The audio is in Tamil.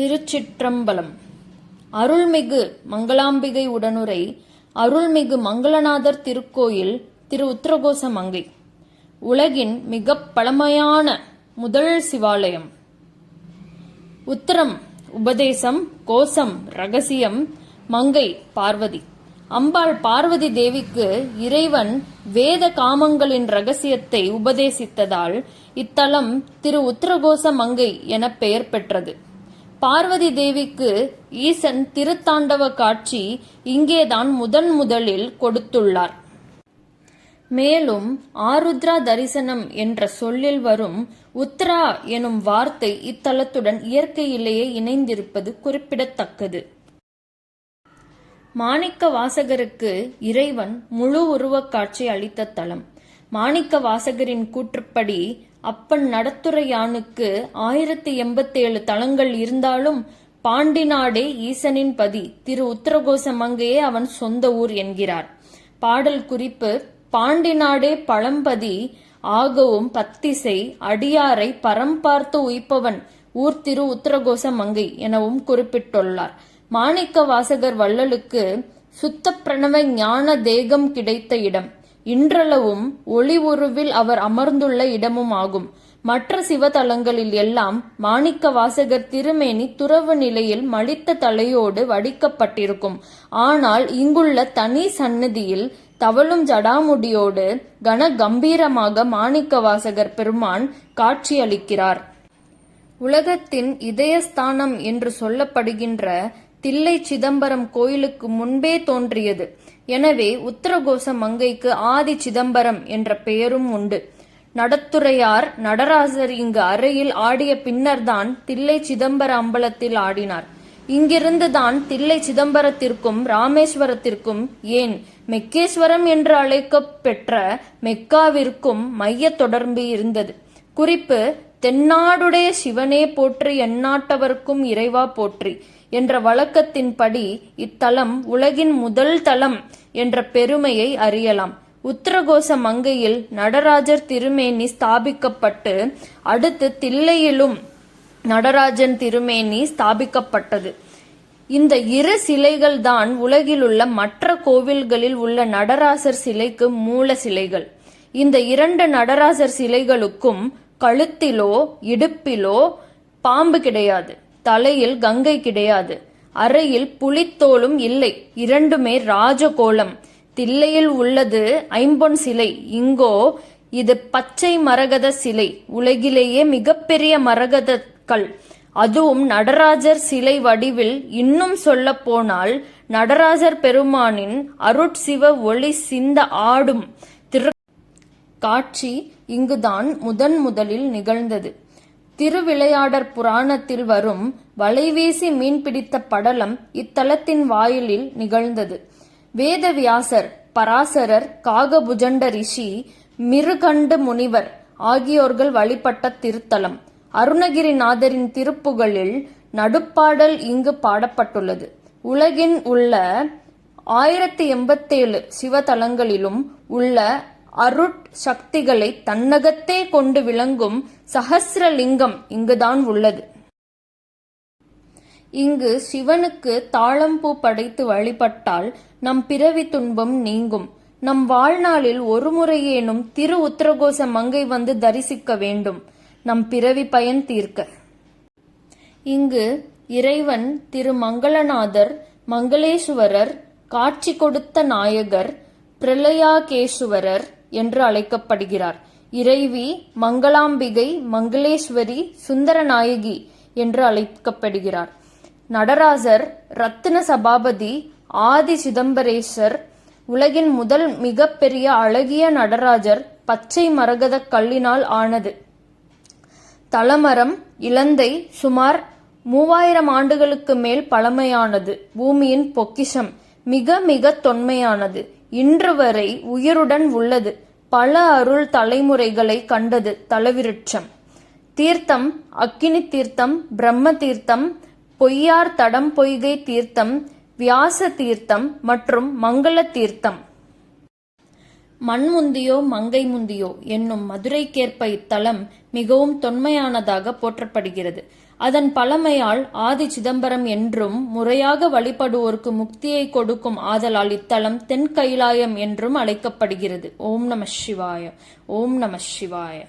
திருச்சிற்றம்பலம். அருள்மிகு மங்களாம்பிகை உடனுரை அருள்மிகு மங்களநாதர் திருக்கோயில் திரு உத்தரகோச மங்கை. உலகின் மிக பழமையான முதல் சிவாலயம். உத்தரம் உபதேசம் கோசம் ரகசியம் மங்கை பார்வதி. அம்பாள் பார்வதி தேவிக்கு இறைவன் வேத காமங்களின் ரகசியத்தை உபதேசித்ததால் இத்தலம் திரு உத்தரகோச மங்கை என பெயர் பெற்றது. பார்வதி தேவிக்கு ஈசன் திருத்தாண்டவ காட்சி இங்கேதான் முதன் முதலில் கொடுத்துள்ளார். மேலும் ஆருத்ரா தரிசனம் என்ற சொல்லில் வரும் உத்ரா எனும் வார்த்தை இத்தலத்துடன் இயற்கையிலேயே இணைந்திருப்பது குறிப்பிடத்தக்கது. மாணிக்க வாசகருக்கு இறைவன் முழு உருவக் காட்சி அளித்த தலம். மாணிக்க வாசகரின் கூற்றுப்படி அப்பன் நடத்துரையானுக்கு ஆயிரத்தி எண்பத்தேழு தலங்கள் இருந்தாலும் பாண்டி நாடே ஈசனின் பதி. திரு உத்தரகோச மங்கையே அவன் சொந்த ஊர் என்கிறார். பாடல் குறிப்பு பாண்டி நாடே பழம்பதி ஆகவும் பத்திசை அடியாரை பரம் பார்த்து உய்ப்பவன் ஊர் திரு உத்தரகோச மங்கை எனவும் குறிப்பிட்டுள்ளார். மாணிக்க வாசகர் வள்ளலுக்கு சுத்த பிரணவ ஞான தேகம் கிடைத்த இடம். இன்றளவும் ஒளி உருவில் அவர் அமர்ந்துள்ள இடமும் ஆகும் மற்ற சிவதலங்களில் எல்லாம் மாணிக்க வாசகர் திருமேனி துறவு நிலையில் மடித்த தலையோடு வடிக்கப்பட்டிருக்கும். ஆனால் இங்குள்ள தனி சந்நிதியில் தவழும் ஜடாமுடியோடு கன கம்பீரமாக மாணிக்க வாசகர் பெருமான் காட்சியளிக்கிறார். உலகத்தின் இதயஸ்தானம் என்று சொல்லப்படுகின்ற தில்லை சிதம்பரம் கோயிலுக்கு முன்பே தோன்றியது. எனவே உத்தரகோச மங்கைக்கு ஆதி சிதம்பரம் என்ற பெயரும் உண்டு. நடத்துறையார் நடராசர் இங்கு அறையில் ஆடிய பின்னர்தான் தில்லை சிதம்பர அம்பலத்தில் ஆடினார். இங்கிருந்து தான் தில்லை சிதம்பரத்திற்கும் ராமேஸ்வரத்திற்கும் ஏன் மெக்கேஸ்வரம் என்று அழைக்கப்பெற்ற மெக்காவிற்கும் மைய தொடர்பு இருந்தது. குறிப்பு தென்னாடுடைய சிவனே போற்றி எந்நாட்டவர்க்கும் இறைவா போற்றி என்ற வழக்கத்தின்படி இத்தலம் உலகின் முதல் தலம் என்ற பெருமையை அறியலாம். உத்தரகோச மங்கையில் நடராஜர் திருமேனி ஸ்தாபிக்கப்பட்டு அடுத்து தில்லையிலும் நடராஜன் திருமேனி ஸ்தாபிக்கப்பட்டது. இந்த இரு சிலைகள் தான் உலகிலுள்ள மற்ற கோவில்களில் உள்ள நடராசர் சிலைக்கு மூல சிலைகள். இந்த இரண்டு நடராசர் சிலைகளுக்கும் கழுத்திலோ இடுப்பிலோ பாம்பு கிடையாது. தலையில் கங்கை கிடையாது. அறையில் புலித்தோலும் இல்லை. இரண்டுமே ராஜகோலம் தில்லையில் உள்ளது ஐம்பொன் சிலை. இங்கோ இது பச்சை மரகத சிலை. உலகிலேயே மிகப்பெரிய மரகத கல் அதுவும் நடராஜர் சிலை வடிவில் இன்னும் சொல்ல போனால் நடராஜர் பெருமானின் அருட்சிவ ஒளி சிந்த ஆடும். காட்சி இங்குதான் முதன் முதலில் நிகழ்ந்தது. திருவிளையாடற் புராணத்தில் வரும் வலைவீசி மீன் பிடித்த படலம் இத்தலத்தின் வாயிலில் நிகழ்ந்தது. வேதவியாசர் பராசரர் காகபுஜண்ட ரிஷி மிருகண்டு முனிவர் ஆகியோர்கள் வழிபட்ட திருத்தலம். அருணகிரிநாதரின் திருப்புகழில் நடுப்பாடல் இங்கு பாடப்பட்டுள்ளது. உலகின் உள்ள ஆயிரத்தி எண்பத்தேழு சிவதலங்களிலும் உள்ள அருட் சக்திகளை தன்னகத்தே கொண்டு விளங்கும் சகசிரலிங்கம் இங்குதான் உள்ளது. இங்கு சிவனுக்கு தாளம்பூ படைத்து வழிபட்டால் நம் பிறவி துன்பம் நீங்கும். நம் வாழ்நாளில் ஒரு முறையேனும் திரு உத்தரகோச மங்கை வந்து தரிசிக்க வேண்டும். நம் பிறவி பயன் தீர்க்க. இங்கு இறைவன் திரு மங்களநாதர் மங்களேஸ்வரர் காட்சி கொடுத்த நாயகர் பிரளயாகேஸ்வரர் என்று அழைக்கப்படுகிறார். இறைவி மங்களாம்பிகை மங்களேஸ்வரி சுந்தரநாயகி என்று அழைக்கப்படுகிறார். நடராஜர் ரத்தின சபாபதி ஆதி சிதம்பரேசர் உலகின் முதல் மிகப்பெரிய அழகிய நடராஜர் பச்சை மரகத கல்லினால் ஆனது. தலமரம் இலந்தை சுமார் மூவாயிரம் ஆண்டுகளுக்கு மேல் பழமையானது. பூமியின் பொக்கிஷம் மிக மிக தொன்மையானது. இன்று வரை உயிருடன் உள்ளது. பல அருள் தலைமுறைகளை கண்டது தலவிருட்சம். தீர்த்தம் அக்கினி தீர்த்தம் பிரம்ம தீர்த்தம் பொய்யார் தடம் பொய்கை தீர்த்தம் வியாச தீர்த்தம் மற்றும் மங்கள தீர்த்தம். மண்முந்தியோ மங்கை முந்தியோ என்னும் மதுரைக்கேற்ப இத்தலம் மிகவும் தொன்மையானதாக போற்றப்படுகிறது. அதன் பழமையால் ஆதி சிதம்பரம் என்றும் முறையாக வழிபடுவோருக்கு முக்தியை கொடுக்கும் ஆதலால் இத்தலம் தென் கைலாயம் என்றும் அழைக்கப்படுகிறது. ஓம் நம சிவாய. ஓம் நம சிவாய.